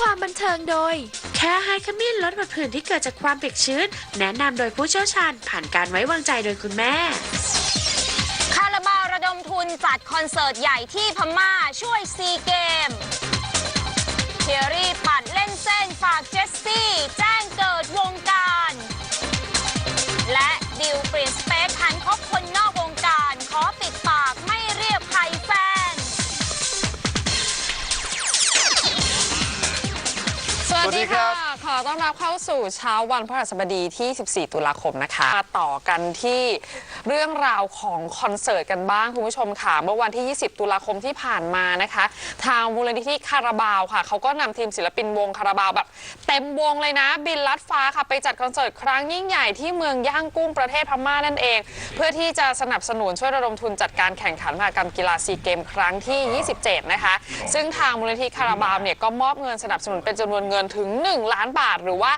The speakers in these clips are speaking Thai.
ความบันเทิงโดย แค่ให้ขมิ้นลดผดผื่นที่เกิดจากความเปียกชื้น แนะนำโดยผู้เชี่ยวชาญผ่านการไว้วางใจโดยคุณแม่ คาราบาวระดมทุนจัดคอนเสิร์ตใหญ่ที่พม่าช่วยซีเกมเทียรี่ปัดเล่นเส้นฝากเจสซี่ แจ้งเกิดวง อต้อนรับเข้าสู่เช้าวันพฤหัสบดีที่ 14 ตุลาคมนะคะมาต่อกันที่เรื่องราวของคอนเสิร์ตกันบ้างคุณผู้ชมค่ะ เมื่อวันที่ 20 ตุลาคมที่ผ่านมานะคะ ทางมูลนิธิคาราบาวค่ะ เขาก็นำทีมศิลปินวงคาราบาวแบบเต็มวงเลยนะ บินลัดฟ้าค่ะ ไปจัดคอนเสิร์ตครั้งยิ่งใหญ่ที่เมืองย่างกุ้งประเทศพม่านั่นเอง เพื่อที่จะสนับสนุนช่วยระดมทุนจัดการแข่งขันมหกรรมกีฬาซีเกมครั้งที่ 27 นะคะ ซึ่งทางมูลนิธิคาราบาวเนี่ยก็มอบเงินสนับสนุนเป็นจำนวนเงินถึง 1 ล้านบาทหรือว่า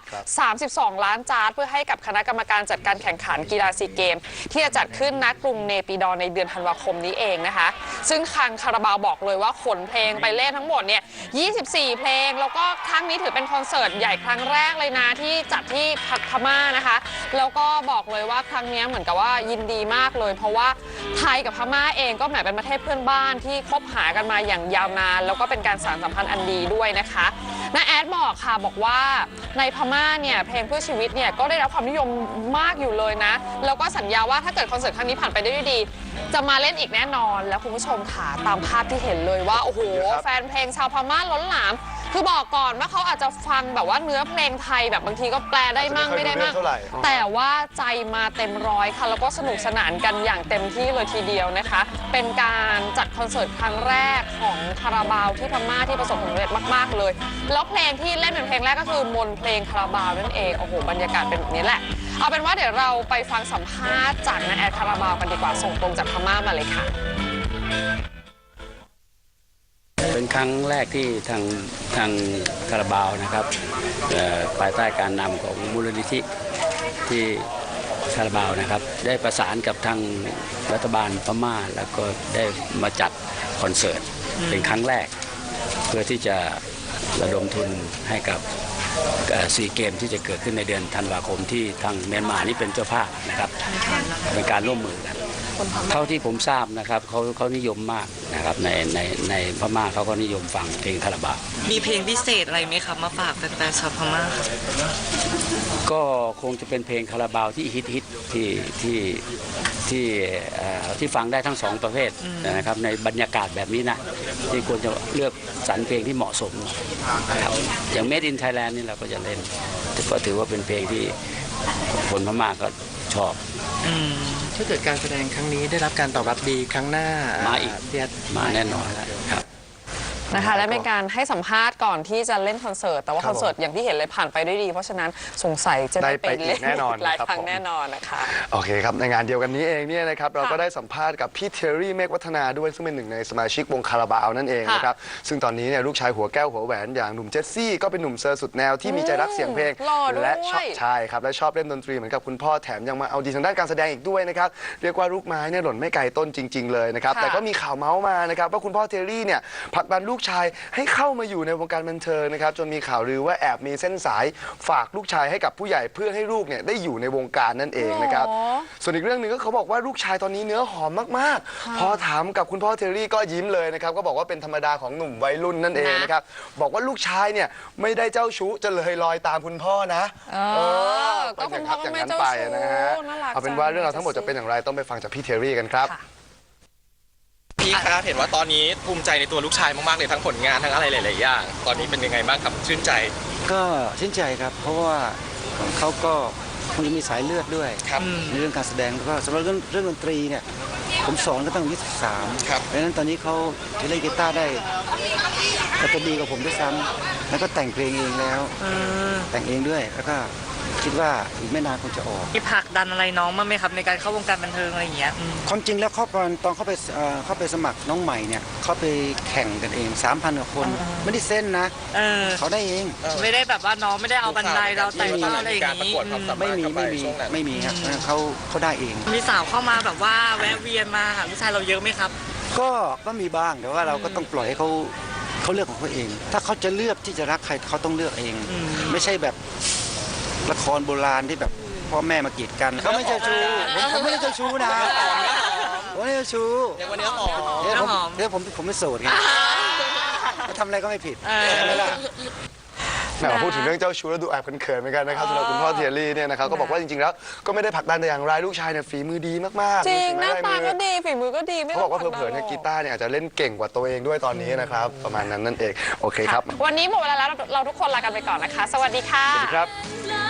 32 ล้านจาร์ดเพื่อให้กับคณะกรรมการจัดการแข่งขันกีฬาซีเกม ที่จะจัดขึ้นณกรุงเนปิดอในเดือนธันวาคมนี้เองนะคะ ซึ่งทางคาราบาวบอกเลยว่าขนเพลงไปเล่นทั้งหมดเนี่ย 24 เพลง แล้วก็ครั้งนี้ถือเป็นคอนเสิร์ตใหญ่ครั้งแรกเลยนะที่จัดที่พม่านะคะ แล้วก็บอกเลยว่าครั้งนี้เหมือนกับว่ายินดีมากเลย เพราะว่าไทยกับพม่าเองก็แหมเป็นประเทศเพื่อนบ้านที่คบหากันมาอย่างยาวนาน แล้วก็เป็นการสานสัมพันธ์อันดีด้วยนะคะ น้าแอดบอกค่ะบอกว่าในพม่าเนี่ยเพลงเพื่อชีวิตเนี่ยก็ได้รับความนิยมมากอยู่เลยนะ แล้วก็สัญญาว่าถ้าเกิดคอนเสิร์ตครั้งนี้ผ่านไปได้ด้วยดี จะมาเล่นอีกแน่นอนแล้วคุณผู้ชมค่ะตามภาพที่เห็นเลยว่าโอ้โหแฟนเพลงชาวพม่าล้นหลาม คือบอกก่อนว่าเขาอาจจะฟังแบบว่าเนื้อเพลงไทยแบบบางทีก็แปลได้มั่งอาจจะไม่ไม่ได้ค่อยรู้มั่งเรื่องเท่าไหร่ แต่ว่าใจมาเต็มร้อยค่ะ แล้วก็สนุกสนานกันอย่างเต็มที่เลยทีเดียวนะคะ เป็นการจัดคอนเสิร์ตครั้งแรกของคาราบาวที่พม่าที่ประสบความสำเร็จมาก ๆ เลย แล้วเพลงที่เล่นเป็นเพลงแรกก็คือมนต์เพลงคาราบาวนั่นเองโอ้โหบรรยากาศเป็นแบบนี้แหละ เอาเป็นว่าเดี๋ยวเราไปฟังสัมภาษณ์จากนาแอดคาราบาวกันดีกว่าส่งตรงจากพม่ามาเลยค่ะ เป็นครั้งแรกที่ทางทางคาราบาวนะครับภายใต้การนำของมูลนิธิที่คาราบาวนะครับ ได้ประสานกับทางรัฐบาลพม่า แล้วก็ได้มาจัดคอนเสิร์ตเป็นครั้งแรก เพื่อที่จะระดมทุนให้กับ ซีเกมที่จะเกิดขึ้นในเดือนธันวาคมที่ทางเมียนมานี่เป็นเจ้าภาพนะครับเป็นการร่วมมือกันเท่าที่ผมทราบนะครับเขาเขานิยมมากนะครับในในในพม่าเขาก็นิยมฟังเพลงคาราบาวมีเพลงพิเศษอะไรไหมครับมาฝากแฟนๆชาวพม่าครับ ก็คงจะเป็นเพลงคาราบาวที่ฮิตฮิตที่ที่ที่เอ่อที่ฟังได้ทั้งสองประเภทนะครับในบรรยากาศแบบนี้นะ ที่ควรจะเลือกสรรเพลงที่เหมาะสมนะครับอย่าง Made in Thailand นี่เราก็จะเล่นแต่ก็ถือว่าเป็นเพลงที่คนพม่าก็ชอบอืมถ้าเกิดการแสดงครั้งนี้ได้รับการตอบรับดีครั้งหน้ามาอีกเพียรมาแน่นอนครับ นะคะและเป็นการให้สัมภาษณ์ก่อนที่จะเล่นคอนเสิร์ต แต่ว่าครัคบอนเสิร์ตอย่างที่เห็นเลยผ่านไปด้วยดี เพราะฉะนั้นสงสัยจะได้ได้ไปไปอีกเล่นแน่นอนหลายครับครั้งผมแน่นอนนะคะโอเคครับในงานเดียวกันนี้เองเนี่ยนะครับเราก็ค่ะได้สัมภาษณ์กับพี่เทอรี่เมฆวัฒนาด้วยซึ่งเป็นหนึ่งในสมาชิกวงคาราบาวนั่นเองค่ะนะครับซึ่งตอนนี้เนี่ยลูกชายหัวแก้วหัวแหวนอย่างหนุ่มเจสซี่ก็เป็นหนุ่มเซอร์สุดแนวที่มีใจรักเสียงเพลงหล่อด้วยและชอบใช่ครับและชอบเล่นดนตรีเหมือนกับคุณพ่อแถมยังมาเอาดีทางด้านการแสดงอีกด้วยนะครับเรียกว่าลูกไม้เนี่ยหล่นไม่ไกลต้นจริง ๆเลยนะครับค่ะแต่ก็มีข่าวเมาส์มานะครับว่าคุณพ่อเทอรี่เนี่ยผลักดันลูกชายให้เข้ามาอยู่ในวงการบันเทิงนะครับจนมีข่าวลือว่าแอบมีเส้นสายฝากลูกชายให้กับผู้ใหญ่เพื่อให้ลูกเนี่ยได้อยู่ในวงการนั่นเองนะครับหรอส่วนอีกเรื่องหนึ่งก็เขาบอกว่าลูกชายตอนนี้เนื้อหอมมาก ๆ พอถามกับคุณพ่อเทอรี่ก็ยิ้มเลยนะครับก็บอกว่าเป็นธรรมดาของหนุ่มวัยรุ่นนั่นเองนะ นะครับบอกว่าลูกชายเนี่ยไม่ได้เจ้าชู้จะเลยลอยตามคุณพ่อนะเออก็คุณพ่ออย่างไม่นั้นเจ้าไปชู้นะฮะน่ารักเอาเป็นว่าจัง เรื่องราวทั้งหมดจะเป็นอย่างไรต้องไปฟังจากพี่เทอรี่กันครับ ค่ะ พี่ครับเห็นว่าตอนนี้ภูมิใจในตัวลูกชายมากๆเลยทั้งผลงานทั้งอะไรหลายๆอย่างตอนนี้เป็นยังไงบ้างครับชื่นใจก็ชื่นใจครับ เพราะว่าเขาก็คงจะมีสายเลือดด้วยครับในเรื่องการแสดงแล้วก็สำหรับเรื่องเรื่องดนตรีเนี่ยผมสอนก็ตั้งอายุ13ครับเพราะฉะนั้นตอนนี้เขาจะเล่นกีตาร์ได้ก็จะดีกว่าผมด้วยซ้ำแล้วก็แต่งเพลงเองแล้วเออแต่งเองด้วยแล้วก็ คิดว่าอีกไม่นานคงจะออกมีผลักดันอะไรน้องบ้างไหมครับในการเข้าวงการบันเทิงอะไรอย่างเงี้ยอืมความจริงแล้วเขาตอนตอนเขาไปเอ่อเขาไปสมัครน้องใหม่เนี่ยเขาไปแข่งกันเอง 3,000กว่าคน ไม่ได้เส้นนะ เออ เขาได้เอง ไม่ได้แบบว่าน้องไม่ได้เอาบันไดเราแต่งต้นอะไรอย่างการประงี้กวดความสาอืมมารถไม่มีเข้าไปไม่มีช่วงนั้นไม่มีครับเขาเขาได้เอง มีสาวเข้ามาแบบว่าแวะเวียนมาหาลูกชายเราเยอะไหมครับ ก็ก็มีบ้างแต่ว่าเราก็ต้องปล่อยให้เขาเขาเขาเลือกของเขาเอง ถ้าเขาจะเลือกที่จะรักใครเขาต้องเลือกเองไม่ใช่แบบ ละครโบราณที่แบบพ่อแม่มากีดกันเขาไม่เจ้าชู้ผมผมไม่ได้เจ้าชู้นะผมไม่ได้เจ้าชู้เรียกว่าเนื้อหอมเดี๋ยวผมน้ำหอมเดี๋ยวผมผมไม่โสดไงเขาทำอะไรก็ไม่ผิดเออใช่ไหมล่ะแหมพูดถึงเรื่องเจ้าชู้แล้วดูแอบเขินๆเหมือนกันนะครับสำหรับคุณพ่อเทียรี่เนี่ยนะครับก็บอกว่าจริงๆแล้วก็ไม่ได้ผลักดันแต่อย่างไรลูกชายเนี่ยฝีมือดีมากๆจริงมีหน้าฝีตาไม้ลยมืก็อดีฝีมือก็ดีไม่เขาบอกว่าต้งเผลอๆเนี่ยผกีลัดัตาร์เนี่ยอาจจะเล่นเก่งกว่าตัวเองด้วยตอนนี้นะครับประมาณนั้นนั่นเองโอเคครับ วันนี้หมดเวลาแล้วเราเราทุกคนลากันไปก่อนนะคะ สวัสดีค่ะสวัสดีครับลา